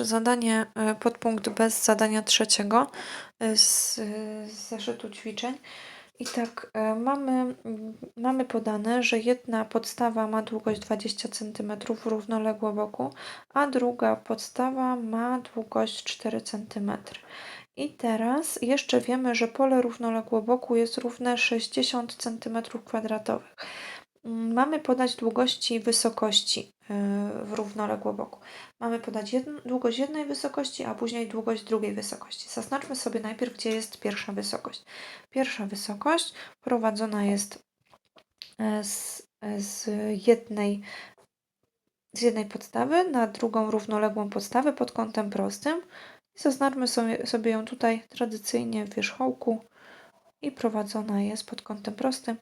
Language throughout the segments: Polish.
jeszcze zadanie, e, podpunkt B z zadania trzeciego e, z, e, z zeszytu ćwiczeń. I tak, mamy, mm, mamy podane, że jedna podstawa ma długość 20 cm równoległo boku, a druga podstawa ma długość 4 cm. I teraz jeszcze wiemy, że pole równoległo boku jest równe 60 cm2. Mm, Mamy podać długości i wysokości w równoległo boku. Mamy podać jedn- długość jednej wysokości, a później długość drugiej wysokości. Zaznaczmy sobie najpierw, gdzie jest pierwsza wysokość. Pierwsza wysokość prowadzona jest e, z, e, z jednej z jednej podstawy na drugą równoległą podstawę pod kątem prostym. Zaznaczmy sobie, sobie ją tutaj tradycyjnie w wierzchołku i prowadzona jest pod kątem prostym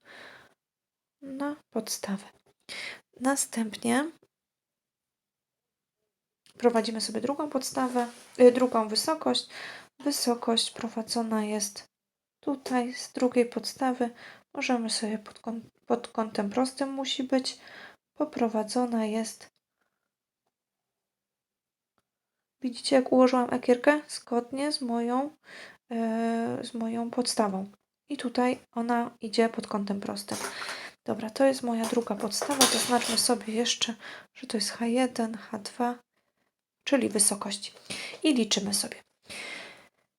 na podstawę. Następnie prowadzimy sobie drugą podstawę, y, drugą wysokość. Wysokość prowadzona jest tutaj z drugiej podstawy. Możemy sobie pod, kąt, pod kątem prostym musi być. Poprowadzona jest. Widzicie, jak ułożyłam ekierkę? Zgodnie z moją, yy, z moją podstawą. I tutaj ona idzie pod kątem prostym. Dobra, to jest moja druga podstawa. Zaznaczmy sobie jeszcze, że to jest H1, H2, czyli wysokość. I liczymy sobie.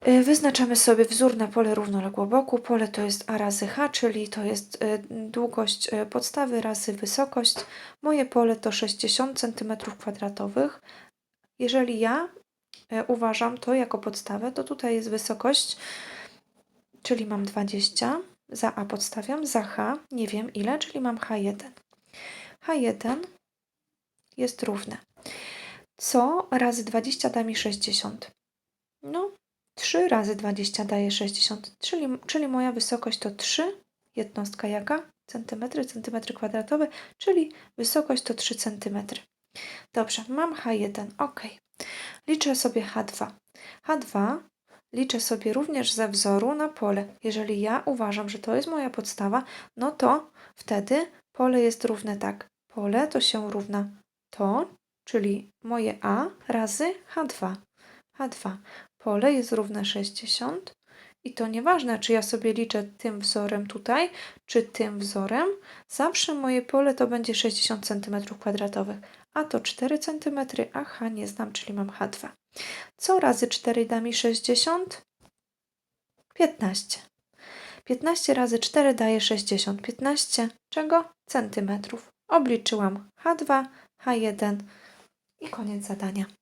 Y, Wyznaczamy sobie wzór na pole równoległo boku. Pole to jest A razy H, czyli to jest y, długość y, podstawy razy wysokość. Moje pole to 60 cm2. Jeżeli ja uważam to jako podstawę, to tutaj jest wysokość, czyli mam 20. Za A podstawiam, za H nie wiem ile, czyli mam H1. H1 jest równe. Co razy 20 da mi 60? No, 3 razy 20 daje 60, czyli, czyli moja wysokość to 3, jednostka jaka? Centymetry, centymetry kwadratowe, czyli wysokość to 3 centymetry. Dobrze, mam H1, ok. Liczę sobie H2. H2 liczę sobie również ze wzoru na pole. Jeżeli ja uważam, że to jest moja podstawa, no to wtedy pole jest równe tak. Pole to się równa to, czyli moje A razy H2. H2. Pole jest równe 60 i to nieważne, czy ja sobie liczę tym wzorem tutaj, czy tym wzorem, zawsze moje pole to będzie 60 cm2, a to 4 cm, a H nie znam, czyli mam H2. Co razy 4 da mi 60? 15. 15 razy 4 daje 60. 15 czego? Centymetrów. Obliczyłam H2, H1 i koniec zadania.